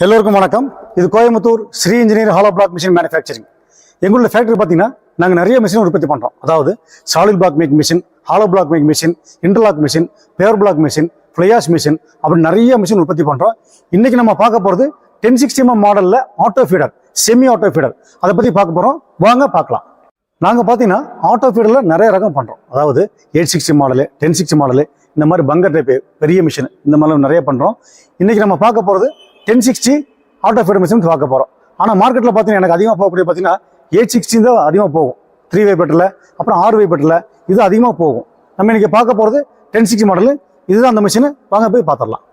எல்லோருக்கும் வணக்கம். இது Coimbatore Sri engineer hollow block machine manufacturing எங்களுடைய ஃபேக்டரி பார்த்தீங்கன்னா நாங்கள் நிறைய மிஷின் உற்பத்தி பண்ணுறோம் அதாவது solid block make machine hollow block make machine interlock machine paver block machine fly ash machine அப்படி நிறைய மிஷின் உற்பத்தி பண்ணுறோம் இன்றைக்கி நம்ம பார்க்க போகிறது டென் சிக்ஸ்டி எம் மாடலில் auto feeder semi auto feeder அதை பற்றி பார்க்க போகிறோம் வாங்க பார்க்கலாம். நாங்கள் பார்த்தீங்கன்னா ஆட்டோ ஃபீடரில் நிறைய ரகம் பண்ணுறோம் அதாவது eight sixty model ten sixty model இந்த மாதிரி பங்கர் டைப்பு பெரிய மிஷின் இந்த மாதிரிலாம் நிறைய பண்ணுறோம் இன்றைக்கி நம்ம பார்க்க போகிறது ten sixty auto feeder machine பார்க்க போகிறோம் ஆனால் மார்க்கெட்டில் பார்த்தீங்கன்னா எனக்கு அதிகமாக போகக்கூடிய பார்த்தீங்கன்னா எயிட் சிக்ஸ்டி தான் அதிகமாக போகும். த்ரீ வே பெட்டில் அப்புறம் ஆறு வே பெட்டில் இது அதிகமாக போகும். நம்ம இன்றைக்கி பார்க்க போகிறது டென் சிக்ஸ்டி மாடலு இதுதான் அந்த மிஷினு வாங்க போய் பார்த்துடலாம்.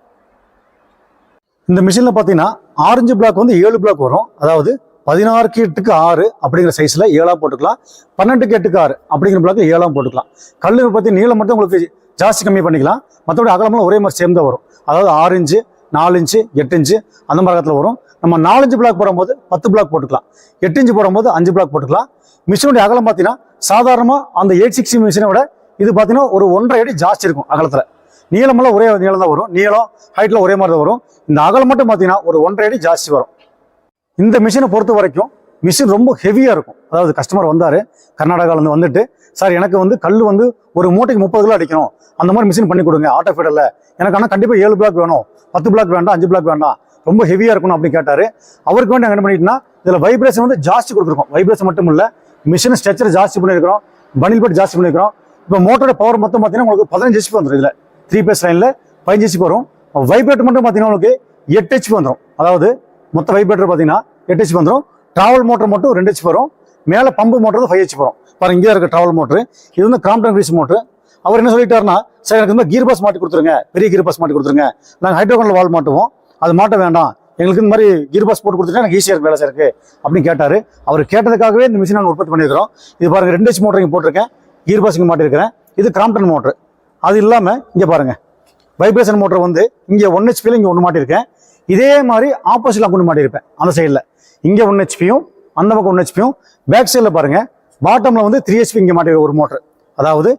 இந்த மிஷினில் பார்த்தீங்கன்னா ஆரஞ்சு பிளாக் வந்து ஏழு பிளாக் வரும். அதாவது பதினாறு கேட்டுக்கு ஆறு அப்படிங்கிற சைஸில் ஏழாம் போட்டுக்கலாம். பன்னெண்டு கேட்டுக்கு ஆறு அப்படிங்கிற பிளாக் ஏழாம் போட்டுக்கலாம். கல் பற்றி நீளம் மட்டும் உங்களுக்கு ஜாஸ்தி கம்மி பண்ணிக்கலாம். மற்றபடி அகலமெல்லாம் ஒரே மாதிரி சேம் வரும். அதாவது ஆரஞ்சு நாலு இன்ச்சு எட்டு இன்ச்சு அந்த மாதிரி வரும். நம்ம நாலஞ்சு பிளாக் போடும்போது பத்து பிளாக் போட்டுக்கலாம். எட்டு இன்ச்சு போடும்போது அஞ்சு பிளாக் போட்டுக்கலாம். மிஷினுடைய அகலம் பார்த்தீங்கன்னா சாதாரணமாக அந்த எயிட் சிக்ஸ்டி மிஷினை விட இது பார்த்தீங்கன்னா ஒரு ஒன்றரை அடி ஜாஸ்தி இருக்கும் அகலத்தில். நீளமெல்லாம் ஒரே நீளம் தான் வரும். நீளம் ஹைட்டில் ஒரே மாதிரி தான் வரும். இந்த அகலம் மட்டும் பார்த்தீங்கன்னா ஒரு ஒன்றரை அடி ஜாஸ்தி வரும். இந்த மிஷினை பொறுத்த வரைக்கும் மிஷின் ரொம்ப ஹெவியாக இருக்கும். அதாவது கஸ்டமர் வந்தார் கர்நாடகாவிலேருந்து வந்துட்டு சார் எனக்கு வந்து கல் வந்து ஒரு மூட்டைக்கு முப்பது கிலோ அடிக்கணும். அந்த மாதிரி மிஷின் பண்ணி கொடுங்க ஆட்டோ ஃபீடரில் எனக்கு ஆனால் கண்டிப்பாக ஏழு பிளாக் வேணும் பத்து பிளாக் வேண்டாம் அஞ்சு பிளாக் வேண்டாம். ரொம்ப ஹெவியாக இருக்கணும் அப்படின்னு கேட்டார். அவருக்கு வேண்டி நாங்கள் என்ன பண்ணிட்டோம்னா இதில் வைப்ரேஷன் வந்து ஜாஸ்தி கொடுத்துருக்கோம். வைப்ரேஷன் மட்டும் இல்லை மிஷின் ஸ்ட்ரெச்சர் ஜாஸ்தி பண்ணியிருக்கிறோம் பனில் பட் ஜாஸ்தி பண்ணியிருக்கிறோம் இப்போ மோட்டரோட பவர் மொத்தம் பார்த்தீங்கன்னா உங்களுக்கு பதினஞ்சு ஹெச்பி வந்துடும் இதில். த்ரீ பேஸ் லைனில் பதினஞ்சு ஹெச்பி வரும். வைப்ரேட் மட்டும் பார்த்தீங்கன்னா உங்களுக்கு எட்டு ஹெச்பி வந்துடும் அதாவது மொத்த வைப்ரேட்டர் பார்த்தீங்கன்னா எட்டு ஹெச்பி வந்துடும் டிராவல் மோட்டர் மட்டும் ரெண்டு ஹெச் வரும். மேலே பம்பு மோட்டர் ஃபைவ் ஹெச் வரும். பாருங்க இங்கே இருக்க டிராவல் மோட்டர் இது வந்து கிராம்டன் கிரீஸ் மோட்டர் அவர் என்ன சொல்லிட்டாருன்னா சார் எனக்கு இந்த கீர் பாஸ் மாட்டி கொடுத்துருங்க. பெரிய கீர் பாஸ் மாட்டி கொடுத்துருங்க. நாங்கள் ஹைட்ரோகனில் வால் மாட்டுவோம். அது மாட்ட வேண்டாம். எங்களுக்கு இந்த மாதிரி கீர் பாஸ் போட்டு கொடுத்துட்டா எனக்கு ஈஸியாக இருக்கு வேலை இருக்கு அப்படின்னு கேட்டார். அவர் கேட்டதுக்காகவே இந்த மிஷின் நாங்கள் உற்பத்தி பண்ணியிருக்கிறோம். இது பாருங்க ரெண்டு ஹெச் மோட்டர் இங்கே போட்டிருக்கேன். கீர் பாஸ் இங்கே மாட்டிருக்கிறேன் இது கிராம்டன் மோட்டர் அது இல்லாமல் இங்கே பாருங்க. வைப்ரேஷன் மோட்டர் வந்து இங்கே ஒன் ஹெச்பியில் இங்கே ஒன்று மாட்டியிருக்கேன். இதே மாதிரி ஆப்போசிட்டில் கொண்டு மாட்டியிருப்பேன் அந்த சைடில் இங்கே ஒன் ஹெச்பியும் அந்த பக்கம் ஒன் ஹெச்பியும் பேக் சைடில் பாருங்கள் பாட்டமில் வந்து த்ரீ ஹெச்பி இங்கே மாட்டிருக்க ஒரு மோட்டர் அதாவது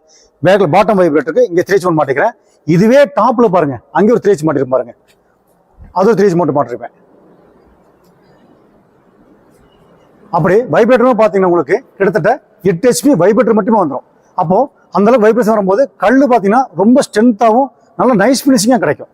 பேக்கில் பாட்டம் வைப்ரேட்டருக்கு இங்கே த்ரீ ஹெச் ஒன் மாட்டிக்கிறேன் இதுவே டாப்பில் பாருங்க அங்கே ஒரு த்ரீ ஹெச் மாட்டிருப்பேன் பாருங்க. அது ஒரு த்ரீ ஹெச் மோட்டர் மாட்டிருப்பேன். அப்படி வைப்ரேட்டரும் பார்த்தீங்கன்னா உங்களுக்கு கிட்டத்தட்ட எட்டு ஹெச்பி வைப்ரேட்டர் மட்டுமே வந்துடும் அப்போது அந்தளவுக்கு வைப்ரேஷன் வரும்போது கல் பார்த்தீங்கன்னா ரொம்ப ஸ்ட்ரென்த்தாகவும் நல்ல நைஸ் ஃபினிஷிங்காக கிடைக்கும்.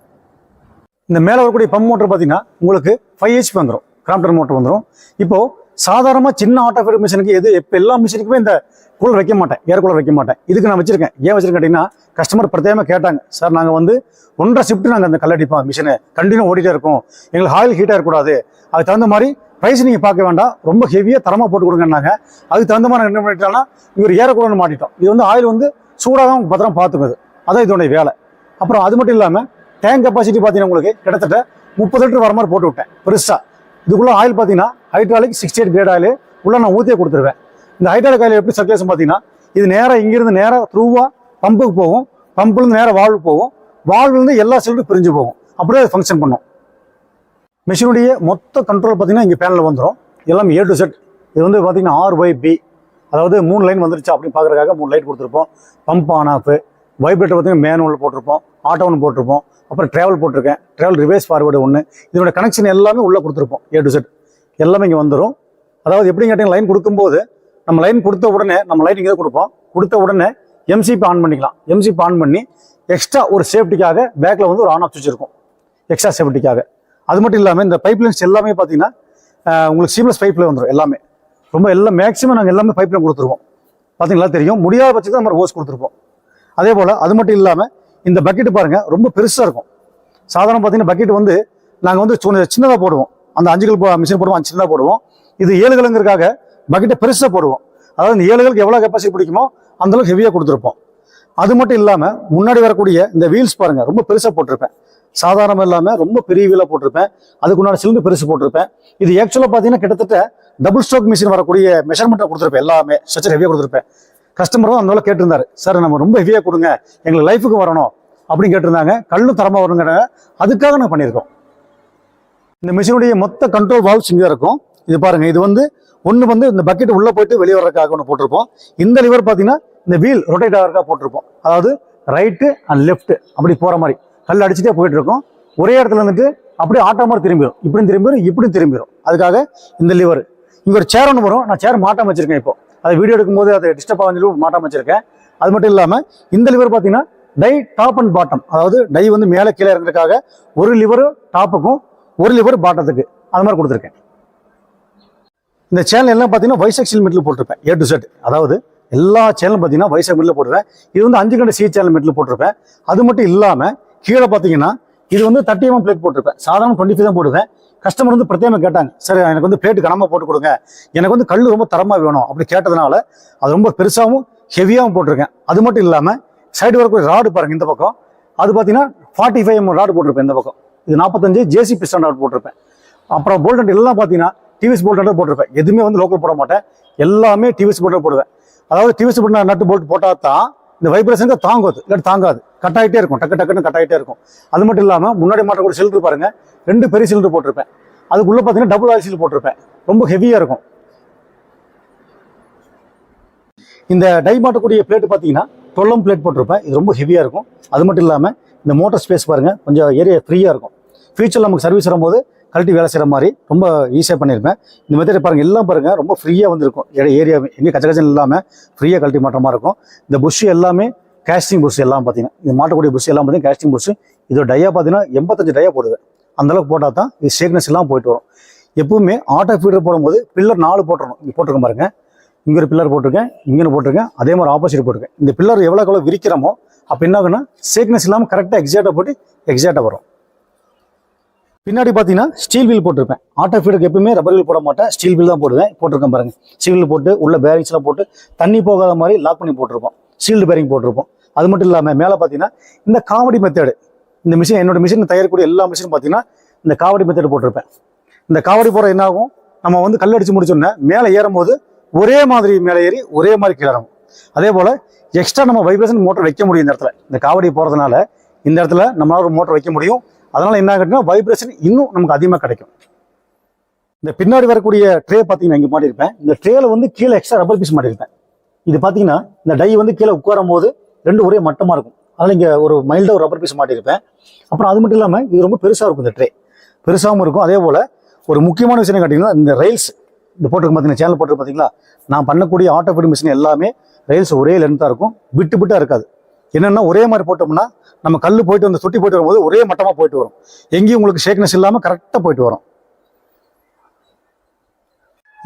இந்த மேலே வரக்கூடிய பம்ப் மோட்டர் பார்த்தீங்கன்னா உங்களுக்கு ஃபைவ் ஹெச்பி வந்துடும் கிராம்ப்டர் மோட்டர் வந்துடும் இப்போது சாதாரணமாக சின்ன ஆட்டோஃபிட் மிஷினுக்கு எது இப்போ எல்லா மிஷினுக்குமே இந்த கூலர் வைக்க மாட்டேன் ஏர் கூலர் வைக்க மாட்டேன். இதுக்கு நான் வச்சிருக்கேன். ஏன் வச்சிருக்கேன் கேட்டிங்கன்னா கஸ்டமர் பிரத்யேகமாக கேட்டாங்க. சார் நாங்கள் வந்து ஒன்றரை ஷிஃப்ட் நாங்கள் அந்த கல்லடிப்போம் மிஷினை கண்டினியூ ஓடிட்டே இருக்கோம். எங்களுக்கு ஆயில் ஹீட்டாக இருக்கக்கூடாது. அதுக்கு தகுந்த மாதிரி ப்ரைஸ் நீங்கள் பார்க்க வேண்டாம். ரொம்ப ஹெவியாக தரமாக போட்டு கொடுங்கன்னாங்க. அதுக்கு தகுந்த மாதிரி நாங்கள் என்ன பண்ணிட்டோம்னா இவர் ஏற கூடன்னு மாட்டிட்டோம். இது வந்து ஆயில் வந்து சூடாகவும் பத்திரம் பார்த்துக்குது. அதான் இதோடைய வேலை. அப்புறம் அது மட்டும் இல்லாமல் டேங்க் கெப்பாசிட்டி பார்த்தீங்கன்னா உங்களுக்கு கிட்டத்தட்ட முப்பது லிட்டர் வர மாதிரி போட்டு விட்டேன் பெருசாக இதுக்குள்ள ஆயில் பார்த்தீங்கன்னா hydraulic sixty eight grade oil உள்ள நான் ஊற்றியே கொடுத்துருவேன். இந்த ஹைட்ராலிக் ஆயில் எப்படி சர்க்குலேஷன் பார்த்தீங்கன்னா இது நேராக இங்கிருந்து நேராக த்ரூவாக பம்புக்கு போகும். பம்புலேருந்து நேராக வால்வு போகும். வால்வுலேருந்து எல்லா சிலிண்டரும் பிரிஞ்சு போகும். அப்படியே அது ஃபங்க்ஷன் பண்ணும். மிஷினுடைய மொத்த கண்ட்ரோல் பார்த்தீங்கன்னா இங்கே பேனலில் வந்துடும் எல்லாமே ஏ டு செட் இது வந்து பார்த்தீங்கன்னா ஆர் ஒய் பி அதாவது மூணு லைன் வந்துருச்சு அப்படின்னு பார்க்குறதுக்காக மூணு லைட் கொடுத்துருப்போம். பம்ப் ஆன் ஆஃப் வைப்ரேட்டர் பார்த்தீங்கன்னா மேனுவல் போட்டிருப்போம் ஆட்டோ ஒன்று போட்டிருப்போம் அப்புறம் ட்ராவல் போட்டிருக்கேன். ட்ராவல் ரிவேஸ் ஃபார்வேர்டு ஒன்று இதோட கனெக்ஷன் எல்லாமே உள்ளே கொடுத்துருப்போம் ஏ டு செட் எல்லாமே இங்கே வந்துடும் அதாவது எப்படி கேட்டிங்க லைன் கொடுக்கும்போது நம்ம லைன் கொடுத்த உடனே நம்ம லைட் இங்கே கொடுப்போம்? கொடுத்த உடனே எம்சிபி ஆன் பண்ணிக்கலாம். எம்சிபி ஆன் பண்ணி எக்ஸ்ட்ரா ஒரு சேஃப்டிக்காக பேக்கில் வந்து ஒரு ஆன் ஆஃப் சுவிட்ச் இருக்கும். எக்ஸ்ட்ரா சேஃப்டிக்காக அது மட்டும் இல்லாமல் இந்த பைப் லைன்ஸ் எல்லாமே பார்த்தீங்கன்னா உங்களுக்கு சீம்லெஸ் பைப்பில் வந்துடும் எல்லாமே. ரொம்ப எல்லாம் மேக்ஸிமம் நாங்கள் எல்லாமே பைப் லைன் கொடுத்துருவோம். பார்த்தீங்களா? தெரியும். முடியாத பட்சத்தில் நம்ம ஹோஸ் கொடுத்துருப்போம். அதே போல் அது மட்டும் இல்லாமல் இந்த பக்கெட்டு பாருங்கள் ரொம்ப பெருசாக இருக்கும். சாதாரண பார்த்தீங்கன்னா பக்கெட் வந்து நாங்கள் வந்து சின்னதாக போடுவோம். அந்த அஞ்சு கிலோ மிஷின் போடுவோம் அஞ்சு சின்னதாக போடுவோம். இது ஏழுகளுங்கிறதுக்காக பக்கெட்டை பெருசாக போடுவோம். அதாவது இந்த ஏழு எவ்வளோ கெப்பாசிட்டி பிடிக்குமோ அந்தளவுக்கு ஹெவியாக கொடுத்துருப்போம். அது மட்டும் இல்லாமல் முன்னாடி வரக்கூடிய இந்த வீல்ஸ் பாருங்கள் ரொம்ப பெருசாக போட்டிருப்பேன். சாதாரணமாக இல்லாமல் ரொம்ப பெரிய வீலாக போட்டிருப்பேன். அதுக்குண்டான சிலிண்டர் பெருசு போட்டிருப்பேன். இது ஆக்சுவலாக பார்த்தீங்கன்னா கிட்டத்தட்ட டபுள் ஸ்ட்ரோக் மிஷின் வரக்கூடிய மெஷர்மெண்ட்டை கொடுத்துருப்பேன். எல்லாமே ஸ்ட்ரக்சர் ஹெவியாக கொடுத்துருப்பேன். கஸ்டமரும் அந்த கேட்டிருந்தாரு. சார் நம்ம ரொம்ப ஹெவியாக கொடுங்க. எங்களுக்கு லைஃபுக்கு வரணும். அப்படின்னு கேட்டிருந்தாங்க. கல்லும் தரமாக வரணுங்கிற அதுக்காக நான் பண்ணியிருக்கோம். இந்த மிஷினுடைய மொத்த கண்ட்ரோல் வால்வ்ஸ் இங்கே இருக்கும். இது பாருங்க. இது வந்து ஒன்று வந்து இந்த பக்கெட் உள்ளே போயிட்டு வெளியே வர்றதுக்காக ஒன்று போட்டிருப்போம். இந்த லிவர் பார்த்தீங்கன்னா இந்த வீல் ரொட்டேட் ஆகிறதுக்காக போட்டிருப்போம். அதாவது ரைட்டு அண்ட் லெஃப்ட் அப்படி போகிற மாதிரி. கல் அடிச்சுட்டே போயிட்டு இருக்கோம். ஒரே இடத்துல இருந்துட்டு அப்படியே ஆட்டோமாரி திரும்பிடும் இப்படியும் திரும்பிடும் இப்படியும் திரும்பிடும் அதுக்காக இந்த லிவர் இங்கே ஒரு சேர் ஒன்று வரும். நான் சேர் மாட்டாமல் வச்சிருக்கேன் இப்போ. அதை வீடியோ எடுக்கும்போது அதை டிஸ்டர்ப் ஆகும் சொல்லி மாட்டாம வச்சிருக்கேன் அது மட்டும் இல்லாமல் இந்த லிவர் பார்த்தீங்கன்னா டை டாப் அண்ட் பாட்டம் அதாவது டை வந்து மேலே கீழே இறங்குறதுக்காக ஒரு லிவர் டாப்புக்கும் ஒரு லிவர் பாட்டத்துக்கு அது மாதிரி கொடுத்துருக்கேன். இந்த சேனல் எல்லாம் பார்த்தீங்கன்னா வைசெக்ஷன் மெட்டில் போட்டிருப்பேன் ஏ டு செட் அதாவது எல்லா சேனலும் பார்த்தீங்கன்னா வைசக் மெட்டில் போட்டுருவேன் இது வந்து அஞ்சு கண்டு சி சேனல் மெட்டில் போட்டிருப்பேன். அது மட்டும் இல்லாமல் கீழே பார்த்தீங்கன்னா இது வந்து தேர்ட்டி எம்எம் பிளேட் போட்டிருப்பேன். சாதாரண டுவெண்ட்டி ஃபைவ் தான் போடுவேன். கஸ்டமர் வந்து பிரத்யேகமாக கேட்டாங்க. சார் எனக்கு வந்து பிளேட்டு கனமாக போட்டு கொடுங்க. எனக்கு வந்து கல் ரொம்ப தரமாக வேணும். அப்படி கேட்டதுனால அது ரொம்ப பெருசாகவும் ஹெவியாகவும் போட்டிருக்கேன். அது மட்டும் இல்லாமல் சைடு வரக்கூடிய ராடு பாருங்கள் இந்த பக்கம். அது பார்த்தீங்கன்னா ஃபார்ட்டி ஃபைவ் எம் ராடு போட்டிருப்பேன் இந்த பக்கம். இது நாற்பத்தஞ்சு ஜேசி பிஸ்டன் ராட் போட்டிருப்பேன். அப்புறம் போல்ட் எல்லாம் பார்த்தீங்கன்னா டிவிஎஸ் போல்ட் போட்டிருப்பேன். எதுவுமே வந்து லோக்கல் போட மாட்டேன். எல்லாமே டிவிஎஸ் போல்ட் போடுவேன். அதாவது டிவிஎஸ் போல்ட் நட்டு போல்ட் போட்டால் தான் இந்த வைப்ரேஷனுக்கு தாங்குவது இல்லாட்டி தாங்காது. கட் ஆகிட்டே இருக்கும். டக்கு டக்குன்னு கட் ஆகிட்டே இருக்கும். அது மட்டும் இல்லாமல் முன்னாடி மாட்டக்கூடிய சிலிண்டர் பாருங்க. ரெண்டு பெரிய சிலிண்டர் போட்டிருப்பேன். அதுக்குள்ளே பார்த்தீங்கன்னா டபுள் ஆயில் சீல் போட்டிருப்பேன். ரொம்ப ஹெவியாக இருக்கும். இந்த டை மாட்டக்கூடிய பிளேட் பார்த்தீங்கன்னா டொல்லம் பிளேட் போட்டிருப்பேன். இது ரொம்ப ஹெவியாக இருக்கும். அது மட்டும் இல்லாமல் இந்த மோட்டர் ஸ்பேஸ் பாருங்கள் கொஞ்சம் ஏரியா ஃப்ரீயாக இருக்கும். ஃபியூச்சரில் நமக்கு சர்வீஸ் வரும்போது கழட்டி வேலை செய்கிற மாதிரி ரொம்ப ஈஸியாக பண்ணியிருப்பேன் இந்த மெத்தட் பாருங்கள் எல்லாம் பாருங்கள் ரொம்ப ஃப்ரீயாக வந்திருக்கும். ஏரியா எங்கே கச்ச கச்சன் இல்லாமல் ஃப்ரீயாக கழட்டி மாட்டுற இருக்கும். இந்த புஷ் எல்லாமே கேஸ்டிங் புஷ் எல்லாம் பார்த்தீங்கன்னா இது மாட்டக்கூடிய புஷ் எல்லாம் பார்த்தீங்கன்னா கேஸ்டிங் புஷ் இதோட டையா பார்த்தீங்கன்னா எண்பத்தஞ்சு டையா போடுவேன் அந்தளவுக்கு போட்டால் தான் இது ஷேக்னஸ் எல்லாம் போயிட்டு வரும். எப்பவுமே ஆட்டோ ஃபீடர் போடும்போது பில்லர் நாலு போட்டுறணும். இங்கே போட்டிருக்க பாருங்க. இங்கே ஒரு பில்லர் போட்டிருக்கேன் இங்கே போட்டிருக்கேன் அதே மாதிரி ஆப்போசிட் போட்டிருக்கேன். இந்த பில்லர் எவ்வளோ எவ்வளோ விரிக்கிறோமோ அப்போ என்ன ஆகுன்னா சேக்னஸ் இல்லாமல் கரெக்டாக எக்ஸாக்டாக போட்டு எக்ஸாக்டாக வரும். பின்னாடி பார்த்தீங்கன்னா ஸ்டீல் வீல் போட்டிருப்பேன். ஆட்டோ ஃபீடருக்கு எப்பவுமே ரப்பர் வீல் போட மாட்டேன். ஸ்டீல் வீல் தான் போடுவேன். போட்டிருக்கேன் பாருங்க. ஸ்டீல் வீல் போட்டு உள்ள பேரிங்ஸ்லாம் போட்டு தண்ணி போகாத மாதிரி லாக் பண்ணி போட்டிருப்போம். ஷீல்டு பேரிங் போட்டிருப்போம். அது மட்டும் இல்லாமல் மேலே பார்த்தீங்கன்னா இந்த காமெடி மெத்தேடு இந்த மிஷின் என்னோட மிஷின் தயாரிக்கக்கூடிய எல்லா மிஷினும் பார்த்தீங்கன்னா இந்த காவடி மெத்தேடு போட்டிருப்பேன். இந்த காவடி போகிற என்ன ஆகும்? நம்ம வந்து கல் அடிச்சு முடிச்சோன்னே மேலே ஏறும் போது ஒரே மாதிரி மேலே ஏறி ஒரே மாதிரி கீழே இறங்கும். அதே போல் எக்ஸ்ட்ரா நம்ம வைப்ரேஷன் மோட்டர் வைக்க முடியும் இந்த இடத்துல. இந்த காவடி போகிறதுனால இந்த இடத்துல நம்மளால ஒரு மோட்டர் வைக்க முடியும். அதனால் என்ன ஆகிட்டுனா வைப்ரேஷன் இன்னும் நமக்கு அதிகமாக கிடைக்கும். இந்த பின்னாடி வரக்கூடிய ட்ரே பார்த்தீங்கன்னா இங்கே மாட்டியிருப்பேன். இந்த ட்ரேல வந்து கீழே எக்ஸ்ட்ரா ரப்பர் பீஸ் மாட்டியிருப்பேன். இது பார்த்தீங்கன்னா இந்த டை வந்து கீழே உட்காரும் போது ரெண்டு ஒரே மட்டமாக இருக்கும். அதனால் இங்கே ஒரு மைல்டாக ஒரு ரப்பர் பீஸ் மாட்டியிருப்பேன். அப்புறம் அது மட்டும் இல்லாமல் இது ரொம்ப பெருசாக இருக்கும் இந்த ட்ரே பெருசாகவும் இருக்கும். அதே போல் ஒரு முக்கியமான விஷயம் கேட்டிங்கன்னா இந்த ரயில்ஸ் இந்த போட்டிருக்கு பார்த்தீங்கன்னா சேனல் போட்டிருக்கு பார்த்தீங்களா நான் பண்ணக்கூடிய ஆட்டோ ஃபீட் மிஷின் எல்லாமே ரயில்ஸ் ஒரே லென்த்தாக இருக்கும். விட்டு விட்டாக இருக்காது. என்னென்னா ஒரே மாதிரி போட்டோம்னா நம்ம கல் போயிட்டு வந்து தொட்டி போயிட்டு வரும்போது ஒரே மட்டமாக போயிட்டு வரும். எங்கேயும் உங்களுக்கு ஷேக்னஸ் இல்லாமல் கரெக்டாக போயிட்டு வரும்.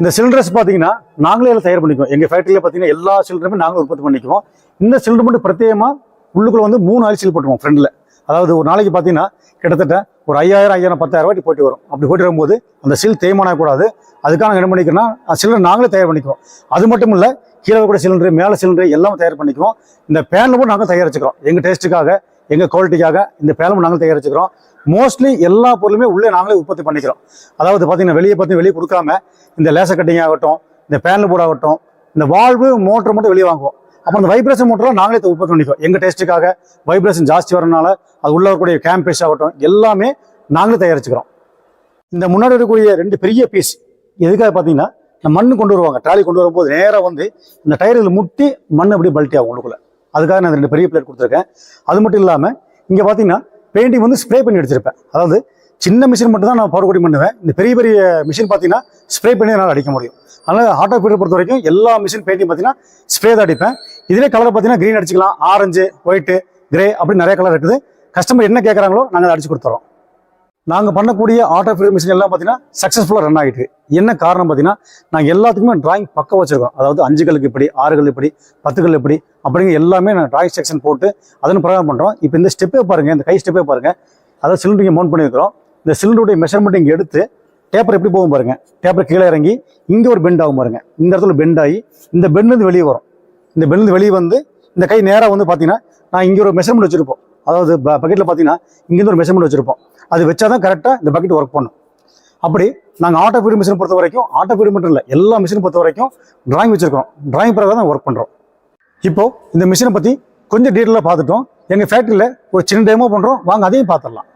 இந்த சிலிண்டர்ஸ் பார்த்தீங்கன்னா நாங்களே எல்லாம் தயார் பண்ணிக்குவோம். எங்கள் ஃபேக்ட்ரியில் பார்த்தீங்கன்னா எல்லா சிலிண்டருமே நாங்களும் உற்பத்தி பண்ணிக்குவோம். இந்த சிலிண்டர் மட்டும் பிரத்யேகமாக உள்ளுக்குள்ள வந்து மூணு ஆயில் சீல் போட்டுருவோம் ஃப்ரெண்டில் அதாவது ஒரு நாளைக்கு பார்த்தீங்கன்னா கிட்டத்தட்ட ஒரு ஐயாயிரம் ஐயாயிரம் பத்தாயிரம் வாட்டி போட்டி வரும். அப்படி போயிட்டு வரும்போது அந்த சில் தேய்மானம் அதுக்கான அதுக்காக நாங்கள் என்ன பண்ணிக்கிறோம்னா சிலிண்டர் நாங்களே தயார் பண்ணிக்குவோம். அது மட்டும் இல்லை கீழே கூட சிலிண்டர் மேலே சிலிண்டர் எல்லாமே தயார் பண்ணிக்குவோம். இந்த பேனில் கூட நாங்கள் தயாரிச்சுக்கிறோம். எங்கள் டேஸ்ட்டுக்காக எங்கள் குவாலிட்டிக்காக இந்த பேனலும் நாங்கள் தயாரிச்சுக்கிறோம். மோஸ்ட்லி எல்லா பொருளுமே உள்ளே நாங்களே உற்பத்தி பண்ணிக்கிறோம். அதாவது பார்த்தீங்கன்னா வெளியே பார்த்து வெளியே கொடுக்காம இந்த லேசர் கட்டிங் ஆகட்டும் இந்த பேனல் போர்டு ஆகட்டும் இந்த வால்வு மோட்டர் மட்டும் வெளியே வாங்குவோம். அப்புறம் இந்த வைப்ரேஷன் மோட்டரெலாம் நாங்களே உற்பத்தி பண்ணிக்கிறோம். எங்கள் டேஸ்ட்டுக்காக வைப்ரேஷன் ஜாஸ்தி வரனால அது உள்ள வரக்கூடிய கேம்பேஸ் ஆகட்டும் எல்லாமே நாங்களே தயாரிச்சுக்கிறோம். இந்த முன்னாடி இருக்கக்கூடிய ரெண்டு பெரிய பீஸ் எதுக்காக பார்த்தீங்கன்னா இந்த மண் கொண்டு வருவாங்க. ட்ராலி கொண்டு வரும்போது நேராக வந்து இந்த டயரில் முட்டி மண் அப்படியே பல்ட்டி ஆகும் உள்ளுக்குள்ள. அதுக்காக நான் ரெண்டு பெரிய பிளேட் கொடுத்துருக்கேன். அது மட்டும் இல்லாமல் இங்கே பார்த்தீங்கன்னா பெயிண்டிங் வந்து ஸ்ப்ரே பண்ணி அடிச்சிருப்பேன் அதாவது சின்ன மிஷின் மட்டும் தான் நான் பவர் கோட்டிங் பண்ணுவேன். இந்த பெரிய பெரிய மிஷின் பார்த்தீங்கன்னா ஸ்ப்ரே பண்ணி என்னால் அடிக்க முடியும். அதனால் ஆட்டோ ஃபீடர் பொறுத்த வரைக்கும் எல்லா மிஷின் பெயிண்டிங் பார்த்தீங்கன்னா ஸ்ப்ரே தான் அடிப்பேன். இதிலே கலர் பார்த்தீங்கன்னா க்ரீன் அடிச்சுக்கலாம். ஆரஞ்சு ஒயிட்டு கிரே அப்படி நிறைய கலர் இருக்குது. கஸ்டமர் என்ன கேட்குறாங்களோ நாங்கள் அதை அடிச்சு கொடுத்துறோம். நாங்கள் பண்ணக்கூடிய ஆர்ட் ஆஃப் மிஷின் எல்லாம் பார்த்தீங்கன்னா சக்ஸஸ்ஃபுல்லாக ரன் ஆகிட்டு என்ன காரணம் பார்த்தீங்கன்னா நாங்கள் எல்லாத்துக்குமே டிராயிங் பக்கம் வச்சிருக்கோம். அதாவது அஞ்சு கல்லுக்கு இப்படி ஆறு கல் இப்படி பத்து கல் இப்படி அப்படிங்க எல்லாமே நான் டிராயிங் செக்ஷன் போட்டு அதன் பிரகாரம் பண்ணுறோம் இப்போ இந்த ஸ்டெப்பே பாருங்கள் இந்த கை ஸ்டெப்பே பாருங்கள் அதாவது சிலிண்டர் மவுண்ட் பண்ணியிருக்கிறோம். இந்த சிலிண்டருடைய மெஷர்மெண்ட் இங்கே எடுத்து டேப்பர் எப்படி போகும் பாருங்கள் டேப்பர் கீழே இறங்கி இங்கே ஒரு பெண்ட் ஆகும் பாருங்கள் இந்த இடத்துல பெண்ட் ஆகி இந்த பெண்ட்லேருந்து வெளியே வரும். இந்த பெண்ட்லேருந்து வெளியே வந்து இந்த கை நேராக வந்து பார்த்தீங்கன்னா நான் இங்கே ஒரு மெஷர்மெண்ட் வச்சுருப்போம். அதாவது பக்கெட்டில் பார்த்தீங்கன்னா இங்கேருந்து ஒரு மெஷர்மெண்ட் வச்சிருப்போம். அது வச்சா தான் கரெக்டாக இந்த பக்கெட் ஒர்க் பண்ணும். அப்படி நாங்கள் ஆட்டோ ஃபீடு மிஷின் பொறுத்த வரைக்கும் ஆட்டோ ஃபீடு மட்டும் இல்லை எல்லா மிஷினும் பொறுத்த வரைக்கும் டிராயிங் வச்சிருக்கோம் டிராயிங் பிறகு தான் ஒர்க் பண்ணுறோம் இப்போது இந்த மிஷினை பற்றி கொஞ்சம் டீட்டெயிலாக பார்த்துட்டோம். எங்கள் ஃபேக்ட்ரியில் ஒரு சின்ன டைமோ பண்ணுறோம் வாங்க அதையும் பார்த்துடலாம்.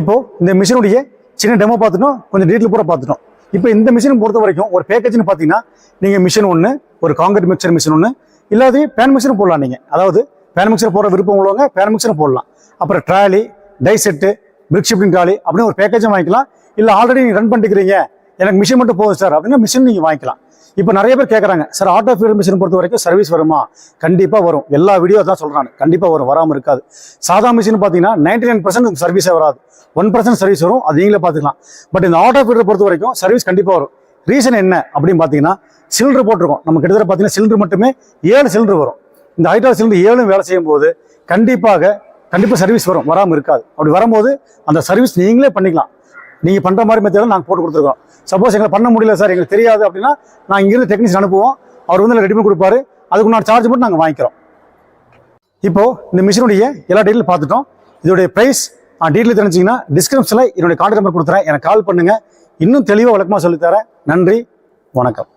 இப்போ இந்த மிஷினுடைய சின்ன டெமோ பார்த்துட்டோம். கொஞ்சம் டீட்டெயில் பூரா பார்த்துட்டோம். இப்போ இந்த மிஷின் பொறுத்த வரைக்கும் ஒரு பேக்கேஜ்னு பார்த்தீங்கன்னா நீங்கள் மிஷின் ஒன்று ஒரு காங்கிரீட் மிக்சர் மிஷின் ஒன்று இல்லாதே பேன் மிக்சரும் போடலாம் நீங்கள் அதாவது பேன் மிக்சர் போடுற விருப்பம் உள்ளவங்க பேன் மிக்சரும் போடலாம். அப்புறம் trolley die set brick shifting trolley அப்படின்னு ஒரு பேக்கேஜும் வாங்கிக்கலாம். இல்லை ஆல்ரெடி நீங்கள் ரன் பண்ணிக்கிறீங்க எனக்கு மிஷின் மட்டும் போதும் சார் அப்படின்னா மிஷின் நீங்கள் வாங்கிக்கலாம். இப்போ நிறைய பேர் கேட்குறாங்க சார் ஆட்டோ ஃபீல்ட் மிஷின் பொறுத்த வரைக்கும் சர்வீஸ் வருமா? கண்டிப்பாக வரும். எல்லா வீடியோ தான் சொல்கிறாங்க கண்டிப்பாக வரும் வராமல் இருக்காது. சாதா மிஷின் பார்த்தீங்கன்னா நைன்டி நைன் பர்சன்ட் சர்வீஸே வராது. ஒன் பர்சன்ட் சர்வீஸ் வரும் அது நீங்களே பார்த்துக்கலாம். பட் இந்த ஆட்டோ ஃபீல்டை பொறுத்த வரைக்கும் சர்வீஸ் கண்டிப்பாக வரும். ரீசன் என்ன அப்படின்னு பார்த்தீங்கன்னா சிலிண்டர் போட்டிருக்கோம். நம்ம கிட்டத்தட்ட பார்த்தீங்கன்னா சிலிண்டர் மட்டுமே ஏழு சிலிண்டர் வரும். இந்த ஹைட்ரா சிலிண்டர் ஏழும் வேலை செய்யும் போது கண்டிப்பாக கண்டிப்பாக சர்வீஸ் வரும் வராமல் இருக்காது. அப்படி வரும்போது அந்த சர்வீஸ் நீங்களே பண்ணிக்கலாம். நீங்கள் பண்ணுற மாதிரி மெத்தடில் நாங்கள் போட்டு கொடுத்துருக்கோம். சப்போஸ் எங்களை பண்ண முடியல சார் எங்களுக்கு தெரியாது அப்படின்னா நான் இங்கிருந்து டெக்னீஷியன் அனுப்புவோம். அவர் வந்து ரெடி பண்ணி கொடுப்பாரு. அதுக்கு நான் சார்ஜ் மட்டும் நாங்கள் வாங்கிக்கிறோம். இப்போது இந்த மிஷினுடைய எல்லா டீட்டெயிலும் பார்த்துட்டோம். இதோடைய ப்ரைஸ் டீட்டெயில் தெரிஞ்சிங்கன்னா டிஸ்கிரிப்ஷனில் என்னுடைய கான்டாக்ட் நம்பர் கொடுத்துறேன். எனக்கு கால் பண்ணுங்கள் இன்னும் தெளிவாக விளக்கமாக சொல்லித்தரேன். நன்றி. வணக்கம்.